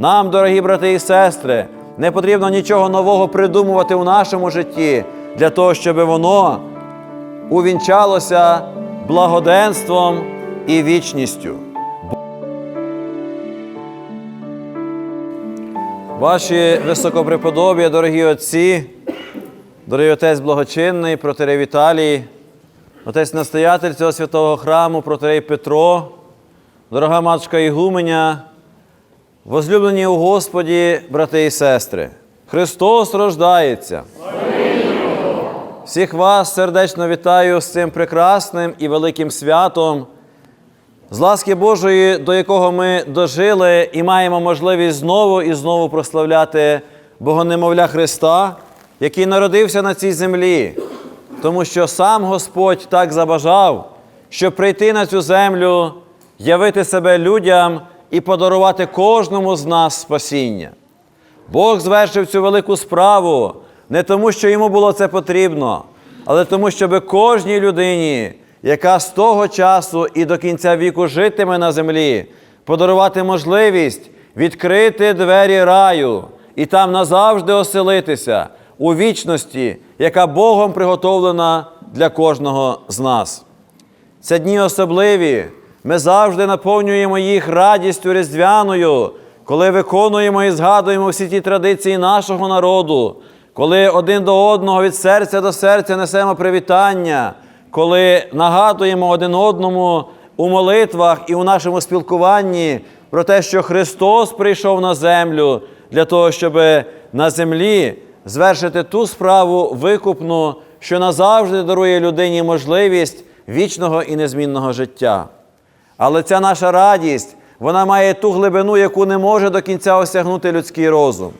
Нам, дорогі брати і сестри, не потрібно нічого нового придумувати у нашому житті для того, щоб воно увінчалося благоденством і вічністю. Ваші високопреподобі, дорогі отці, дорогий отець благочинний, протерей Віталій, отець настоятель цього святого храму, протерей Петро, дорога матушка Ігуменя, возлюблені у Господі, брати і сестри, Христос рождається. Всіх вас сердечно вітаю з цим прекрасним і великим святом, з ласки Божої, до якого ми дожили і маємо можливість знову і знову прославляти Богонемовля Христа, який народився на цій землі, тому що сам Господь так забажав, щоб прийти на цю землю, явити себе людям і подарувати кожному з нас спасіння. Бог звершив цю велику справу не тому, що йому було це потрібно, але тому, щоб кожній людині, яка з того часу і до кінця віку житиме на землі, подарувати можливість відкрити двері раю і там назавжди оселитися у вічності, яка Богом приготовлена для кожного з нас. Це дні особливі. Ми завжди наповнюємо їх радістю різдвяною, коли виконуємо і згадуємо всі ті традиції нашого народу, коли один до одного від серця до серця несемо привітання, коли нагадуємо один одному у молитвах і у нашому спілкуванні про те, що Христос прийшов на землю для того, щоб на землі звершити ту справу викупну, що назавжди дарує людині можливість вічного і незмінного життя. Але ця наша радість, вона має ту глибину, яку не може до кінця осягнути людський розум.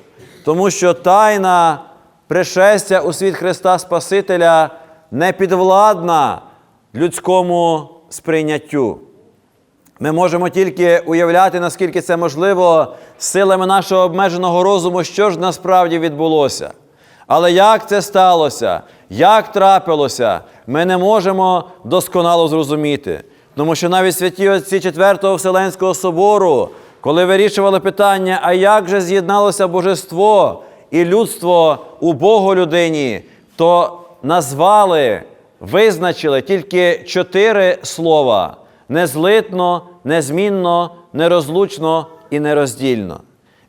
Тому що тайна пришестя у світ Христа Спасителя не підвладна людському сприйняттю. Ми можемо тільки уявляти, наскільки це можливо, силами нашого обмеженого розуму, що ж насправді відбулося. Але як це сталося, як трапилося, ми не можемо досконало зрозуміти. Тому що навіть святі отці Четвертого Вселенського собору, коли вирішували питання, а як же з'єдналося божество і людство у Боголюдині, то назвали, визначили тільки чотири слова: незлитно, незмінно, нерозлучно і нероздільно.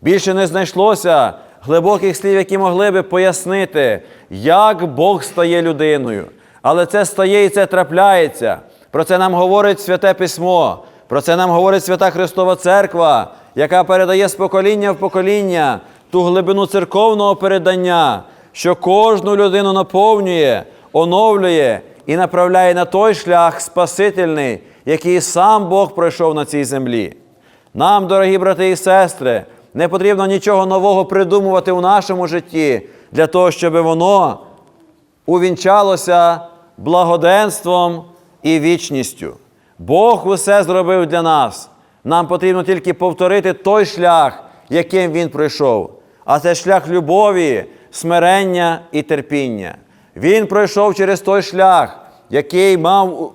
Більше не знайшлося глибоких слів, які могли би пояснити, як Бог стає людиною. Але це стає і це трапляється. Про це нам говорить Святе Письмо, про це нам говорить Свята Христова Церква, яка передає з покоління в покоління ту глибину церковного передання, що кожну людину наповнює, оновлює і направляє на той шлях Спасительний, який сам Бог пройшов на цій землі. Нам, дорогі брати і сестри, не потрібно нічого нового придумувати у нашому житті для того, щоб воно увінчалося благоденством і вічністю. Бог усе зробив для нас. Нам потрібно тільки повторити той шлях, яким Він пройшов. А це шлях любові, смирення і терпіння. Він пройшов через той шлях, який мав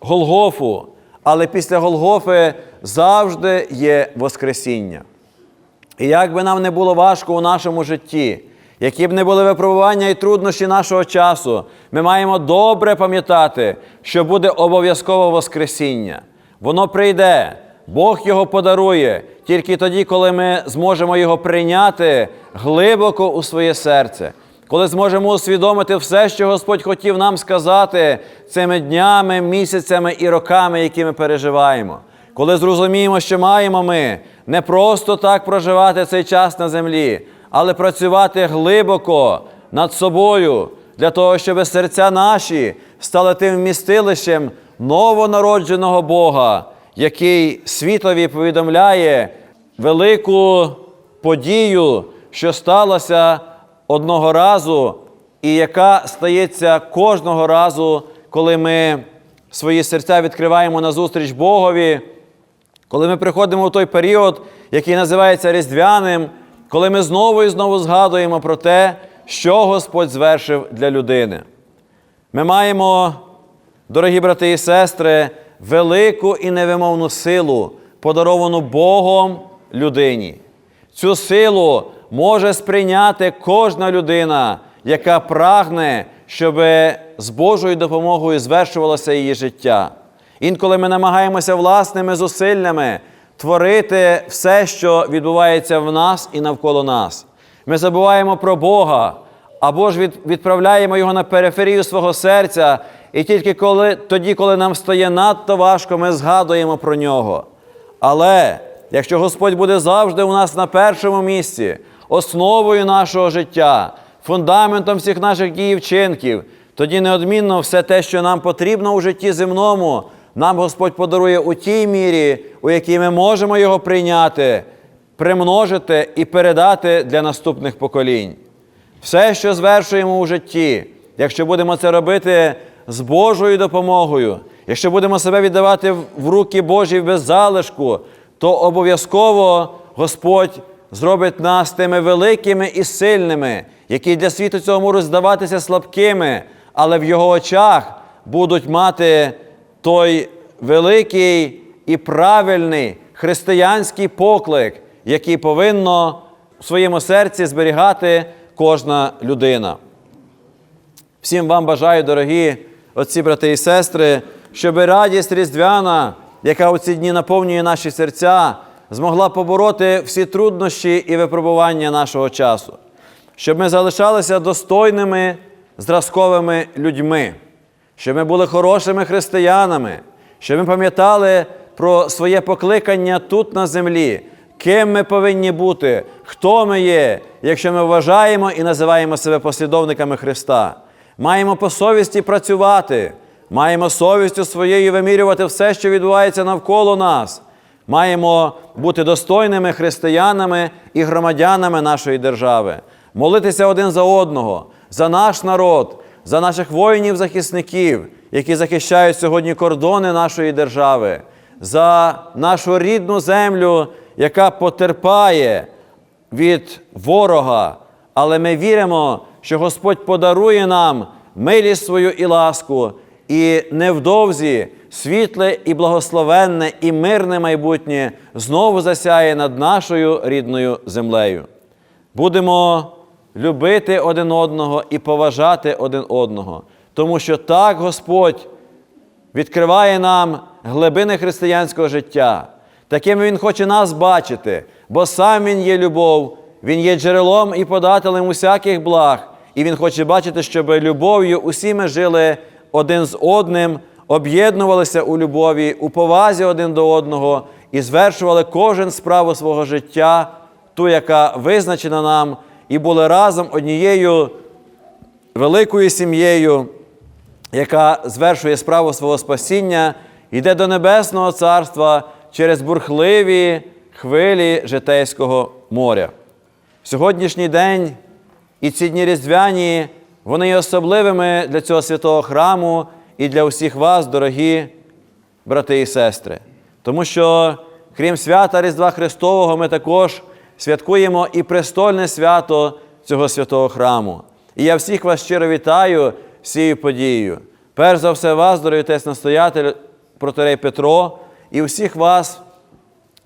Голгофу, але після Голгофи завжди є Воскресіння. І як би нам не було важко у нашому житті, які б не були випробування і труднощі нашого часу, ми маємо добре пам'ятати, що буде обов'язково Воскресіння. Воно прийде, Бог його подарує тільки тоді, коли ми зможемо його прийняти глибоко у своє серце, коли зможемо усвідомити все, що Господь хотів нам сказати цими днями, місяцями і роками, які ми переживаємо. Коли зрозуміємо, що маємо ми не просто так проживати цей час на землі, але працювати глибоко над собою для того, щоб серця наші стали тим вмістилищем новонародженого Бога, який світові повідомляє велику подію, що сталося одного разу, і яка стається кожного разу, коли ми свої серця відкриваємо назустріч Богові. Коли ми приходимо в той період, який називається Різдвяним, коли ми знову і знову згадуємо про те, що Господь звершив для людини. Ми маємо, дорогі брати і сестри, велику і невимовну силу, подаровану Богом людині. Цю силу може сприйняти кожна людина, яка прагне, щоб з Божою допомогою звершувалося її життя. Інколи ми намагаємося власними зусиллями творити все, що відбувається в нас і навколо нас. Ми забуваємо про Бога або ж відправляємо його на периферію свого серця, і тільки коли, тоді, коли нам стає надто важко, ми згадуємо про нього. Але якщо Господь буде завжди у нас на першому місці, основою нашого життя, фундаментом всіх наших дій і вчинків, тоді неодмінно все те, що нам потрібно у житті земному, нам Господь подарує у тій мірі, у якій ми можемо його прийняти, примножити і передати для наступних поколінь. Все, що звершуємо у житті, якщо будемо це робити з Божою допомогою, якщо будемо себе віддавати в руки Божі без залишку, то обов'язково Господь зробить нас тими великими і сильними, які для світу цього можуть здаватися слабкими, але в його очах будуть мати той великий і правильний християнський поклик, який повинно в своєму серці зберігати кожна людина. Всім вам бажаю, дорогі отці, брати і сестри, щоб радість різдвяна, яка у ці дні наповнює наші серця, змогла побороти всі труднощі і випробування нашого часу, щоб ми залишалися достойними зразковими людьми, щоб ми були хорошими християнами, щоб ми пам'ятали про своє покликання тут на землі, ким ми повинні бути, хто ми є, якщо ми вважаємо і називаємо себе послідовниками Христа. Маємо по совісті працювати, маємо совістю своєю вимірювати все, що відбувається навколо нас. Маємо бути достойними християнами і громадянами нашої держави, молитися один за одного, за наш народ, за наших воїнів-захисників, які захищають сьогодні кордони нашої держави, за нашу рідну землю, яка потерпає від ворога. Але ми віримо, що Господь подарує нам милість свою і ласку, і невдовзі світле і благословенне і мирне майбутнє знову засяє над нашою рідною землею. Будемо любити один одного і поважати один одного, тому що так Господь відкриває нам глибини християнського життя. Такими Він хоче нас бачити, бо сам Він є любов, Він є джерелом і подателем усяких благ. І Він хоче бачити, щоб любов'ю усі ми жили один з одним, об'єднувалися у любові, у повазі один до одного і звершували кожен справу свого життя, ту, яка визначена нам, і були разом однією великою сім'єю, яка звершує справу свого спасіння, йде до Небесного Царства через бурхливі хвилі житейського моря. В сьогоднішній день і ці дні різдвяні, вони є особливими для цього святого храму і для усіх вас, дорогі брати і сестри. Тому що, крім свята Різдва Христового, ми також святкуємо і престольне свято цього святого храму. І я всіх вас щиро вітаю з цією подією. Перш за все, вас, дорогі отець настоятель, протерей Петро, і всіх вас,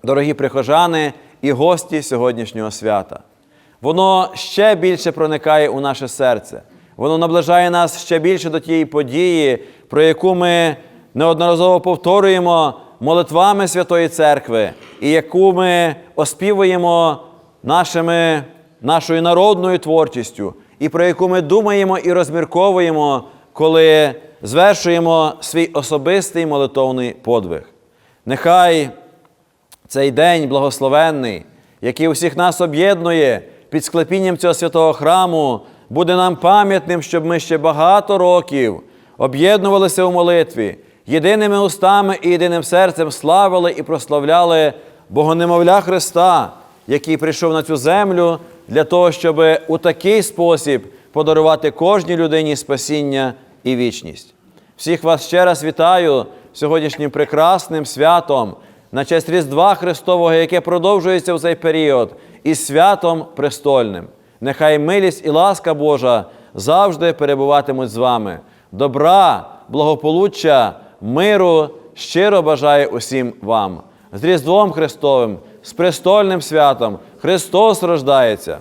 дорогі прихожани і гості сьогоднішнього свята. Воно ще більше проникає у наше серце. Воно наближає нас ще більше до тієї події, про яку ми неодноразово повторюємо молитвами Святої Церкви, і яку ми оспівуємо нашими, нашою народною творчістю, і про яку ми думаємо і розмірковуємо, коли звершуємо свій особистий молитовний подвиг. Нехай цей день благословенний, який усіх нас об'єднує під склепінням цього святого храму, буде нам пам'ятним, щоб ми ще багато років об'єднувалися у молитві, єдиними устами і єдиним серцем славили і прославляли Богонемовля Христа, який прийшов на цю землю для того, щоб у такий спосіб подарувати кожній людині спасіння і вічність. Всіх вас ще раз вітаю сьогоднішнім прекрасним святом на честь Різдва Христового, яке продовжується в цей період, і святом престольним. Нехай милість і ласка Божа завжди перебуватимуть з вами. Добра, благополуччя, миру щиро бажаю усім вам. З Різдвом Христовим, з престольним святом Христос рождається.